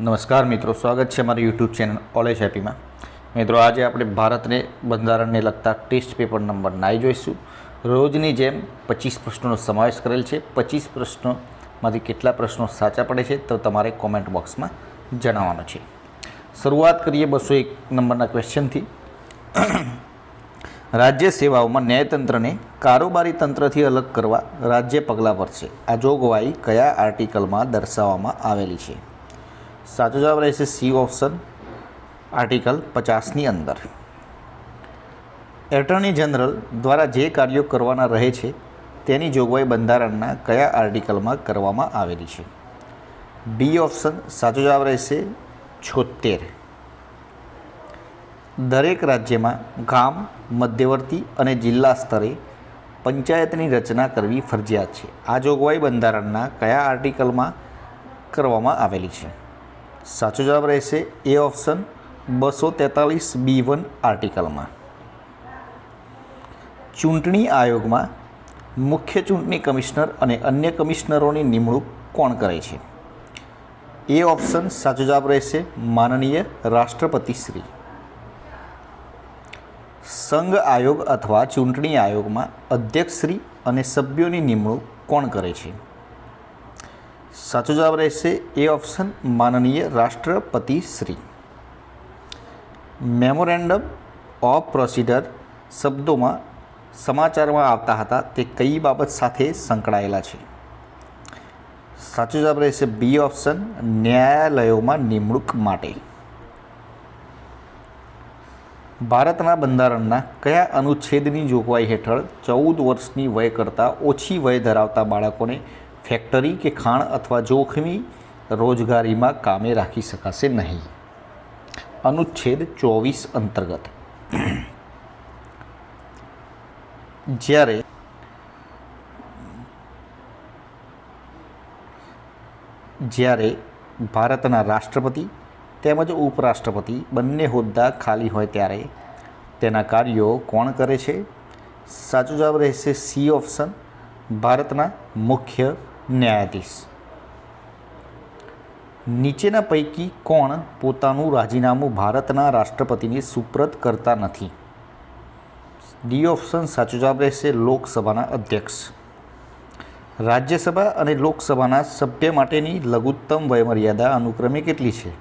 નમસ્કાર મિત્રો, સ્વાગત છે અમારી યુટ્યુબ ચેનલ ઓલેજ હેપીમાં મિત્રો, આજે આપણે ભારતને બંધારણને લગતા ટેસ્ટ પેપર નંબર નાઈ જોઈશું. રોજની જેમ પચીસ પ્રશ્નોનો સમાવેશ કરેલ છે. પચીસ પ્રશ્નોમાંથી કેટલા પ્રશ્નો સાચા પડે છે તો તમારે કોમેન્ટ બોક્સમાં જણાવવાનું છે. શરૂઆત કરીએ બસો એક નંબરના ક્વેશ્ચનથી રાજ્ય સેવાઓમાં ન્યાયતંત્રને કારોબારી તંત્રથી અલગ કરવા રાજ્ય પગલાં ભરશે. આ જોગવાઈ કયા આર્ટિકલમાં દર્શાવવામાં આવેલી છે? સાચો જવાબ રહેશે સી ઓપ્શન. આર્ટિકલ પચાસની અંદર. એટર્ની જનરલ દ્વારા જે કાર્યો કરવાના રહે છે, તેની જોગવાઈ બંધારણના કયા આર્ટિકલમાં કરવામાં આવેલી છે? બી ઓપ્શન સાચો જવાબ રહેશે છોતેર દરેક રાજ્યમાં ગામ, મધ્યવર્તી અને જિલ્લા સ્તરે પંચાયતની રચના કરવી ફરજિયાત છે. આ જોગવાઈ બંધારણના કયા આર્ટિકલમાં કરવામાં આવેલી છે? સાચો જવાબ રહેશે એ ઓપ્શન બસો તેતાલીસ બી વન આર્ટિકલમાં. ચૂંટણી આયોગમાં મુખ્ય ચૂંટણી કમિશનર અને અન્ય કમિશનરોની નિમણૂક કોણ કરે છે? એ ઓપ્શન સાચો જવાબ રહેશે માનનીય રાષ્ટ્રપતિ શ્રી. સંઘ આયોગ અથવા ચૂંટણી આયોગમાં અધ્યક્ષશ્રી અને સભ્યોની નિમણૂક કોણ કરે છે? સાચો જવાબ રહેશે એ ઓપ્શન માનનીય રાષ્ટ્રપતિ શ્રી. મેમોરેન્ડમ ઓફ પ્રોસિડર શબ્દોમાં સમાચારમાં આવતા હતા તે કઈ બાબત સાથે સંકળાયેલા છે? સાચો જવાબ રહેશે બી ઓપ્શન, ન્યાયાલયોમાં નિમણૂક માટે. ભારતના બંધારણના કયા અનુચ્છેદની જોગવાઈ હેઠળ ચૌદ વર્ષની વય કરતાં ઓછી વય ધરાવતા બાળકોને ફેક્ટરી કે ખાણ અથવા જોખમી રોજગારીમાં કામે રાખી શકાશે નહીં. અનુચ્છેદ ચોવીસ અંતર્ગત. જ્યારે જ્યારે ભારતના રાષ્ટ્રપતિ તેમજ ઉપરાષ્ટ્રપતિ બંને હોદ્દા ખાલી હોય ત્યારે તેના કાર્યો કોણ કરે છે? સાચો જવાબ રહેશે સી ઓપ્શન. ભારતના મુખ્ય ન્યાયાધીશ. નીચેના પૈકી કોણ પોતાનું રાજીનામું ભારતના રાષ્ટ્રપતિને સુપ્રત કરતા નથી? ડી ઓપ્શન સાચો જવાબ રહેશે લોકસભાના અધ્યક્ષ. રાજ્યસભા અને લોકસભાના સભ્ય માટેની લઘુત્તમ વયમર્યાદા અનુક્રમે કેટલી છે?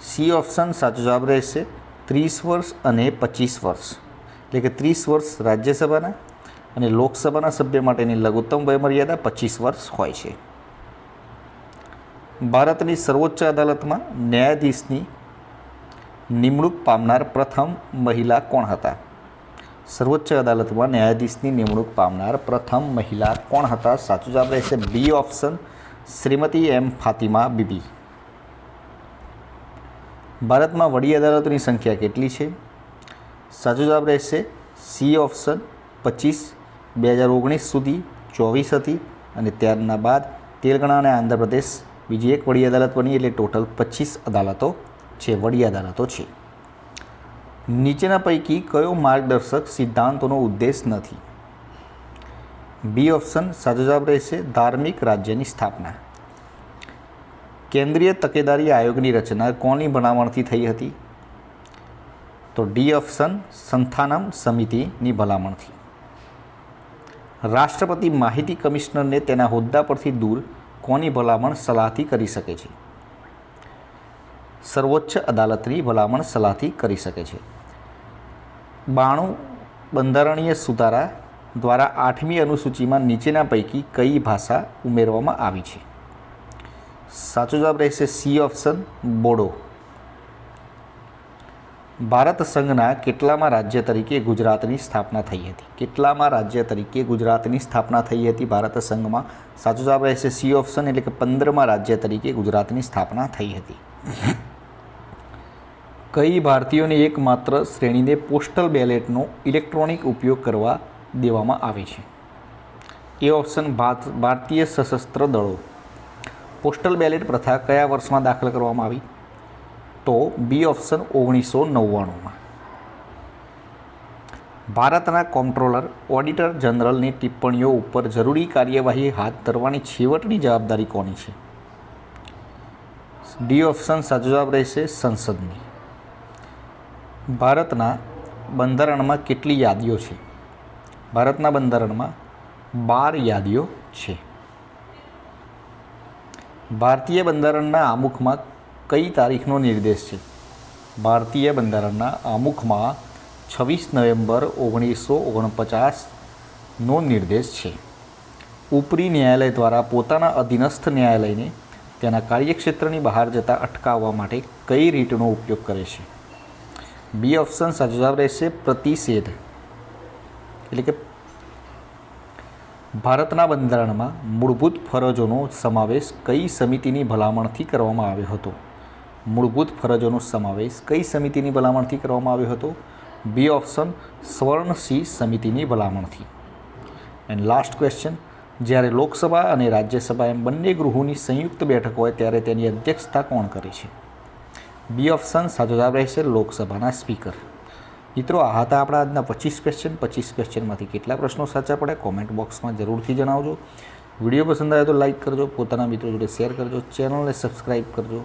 સી ઓપ્શન સાચો જવાબ રહેશે ત્રીસ વર્ષ અને પચીસ વર્ષ. એટલે કે ત્રીસ વર્ષ રાજ્યસભાના અને લોકસભાના સભ્ય માટેની લઘુત્તમ વયમર્યાદા પચીસ વર્ષ હોય છે. ભારતની સર્વોચ્ચ અદાલતમાં ન્યાયાધીશની નિમણૂક પામનાર પ્રથમ મહિલા કોણ હતા? સર્વોચ્ચ અદાલતમાં ન્યાયાધીશની નિમણૂક પામનાર પ્રથમ મહિલા કોણ હતા? સાચું જવાબ રહેશે B option Shrimati M Fatima Bibi. ભારતમાં વડી અદાલતોની સંખ્યા કેટલી છે? સાચો જવાબ રહેશે સી ઓપ્શન પચીસ બે હજાર ઓગણીસ સુધી ચોવીસ હતી અને ત્યારના બાદ તેલંગાણા અને આંધ્રપ્રદેશ બીજી એક વડી અદાલત બની એટલે ટોટલ પચીસ અદાલતો છે વડી અદાલતો છે. નીચેના પૈકી કયો માર્ગદર્શક સિદ્ધાંતોનો ઉદ્દેશ નથી? બી ઓપ્શન સાચો જવાબ રહેશે ધાર્મિક રાજ્યની સ્થાપના. કેન્દ્રીય તકેદારી આયોગની રચના કોની ભલામણથી થઈ હતી? તો ડી ઓપ્શન સંથાનમ સમિતિની ભલામણથી. રાષ્ટ્રપતિ માહિતી કમિશનરને તેના હોદ્દા પરથી દૂર કોની ભલામણ સલાહથી કરી શકે છે? સર્વોચ્ચ અદાલતની ભલામણ સલાહથી કરી શકે છે. બાણું બંધારણીય સુધારા દ્વારા આઠમી અનુસૂચિમાં નીચેના પૈકી કઈ ભાષા ઉમેરવામાં આવી છે? સાચો જવાબ રહેશે સી ઓપ્શન, બોડો. ભારત સંઘના કેટલામાં રાજ્ય તરીકે ગુજરાતની સ્થાપના થઈ હતી? કેટલામાં રાજ્ય તરીકે ગુજરાતની સ્થાપના થઈ હતી ભારત સંઘમાં? સાચો જવાબ રહેશે સી ઓપ્શન, એટલે કે પંદરમાં રાજ્ય તરીકે ગુજરાતની સ્થાપના થઈ હતી. કઈ ભારતીયોની એકમાત્ર શ્રેણીને પોસ્ટલ બેલેટનો ઇલેક્ટ્રોનિક ઉપયોગ કરવા દેવામાં આવે છે? એ ઓપ્શન ભારતીય સશસ્ત્ર દળો. પોસ્ટલ બેલેટ પ્રથા કયા વર્ષમાં દાખલ કરવામાં આવી? તો બી ઓપ્શન ઓગણીસો નવ્વાણુંમાં. ભારતના કોમ્પ્ટ્રોલર ઓડિટર જનરલની ટિપ્પણીઓ ઉપર જરૂરી કાર્યવાહી હાથ ધરવાની છેવટની જવાબદારી કોની છે? ડી ઓપ્શન સાચો જવાબ રહેશે સંસદની. ભારતના બંધારણમાં કેટલી યાદીઓ છે? ભારતના બંધારણમાં બાર યાદીઓ છે. ભારતીય બંધારણના આમુખમાં કઈ તારીખનો નિર્દેશ છે? ભારતીય બંધારણના આમુખમાં છવ્વીસ નવેમ્બર ઓગણીસો ઓગણપચાસનો નિર્દેશ છે. ઉપરી ન્યાયાલય દ્વારા પોતાના અધીનસ્થ ન્યાયાલયને તેના કાર્યક્ષેત્રની બહાર જતાં અટકાવવા માટે કઈ રીતનો ઉપયોગ કરે છે? બી ઓપ્શન સાચો જવાબ રહેશે પ્રતિષેધ. એટલે કે ભારતના બંધારણમાં મૂળભૂત ફરજોનો સમાવેશ કઈ સમિતિની ભલામણથી કરવામાં આવ્યો હતો? મૂળભૂત ફરજોનો સમાવેશ કઈ સમિતિની ભલામણથી કરવામાં આવ્યો હતો? બી ઓપ્શન સ્વર્ણસિંહ સમિતિની ભલામણથી. એન્ડ લાસ્ટ ક્વેશ્ચન જ્યારે લોકસભા અને રાજ્યસભા એમ બંને ગૃહોની સંયુક્ત બેઠક હોય ત્યારે તેની અધ્યક્ષતા કોણ કરે છે? બી ઓપ્શન સાચો જવાબ રહેશે લોકસભાના સ્પીકર. મિત્રો, આ હતા આપણા આજના પચીસ ક્વેશ્ચન પચીસ ક્વેશ્ચનમાંથી કેટલા પ્રશ્નો સાચા પડે કોમેન્ટ બોક્સમાં જરૂરથી જણાવજો. વીડિયો પસંદ આવે તો લાઇક કરજો. પોતાના મિત્રો જોડે શેર કરજો. ચેનલને સબસ્ક્રાઈબ કરજો.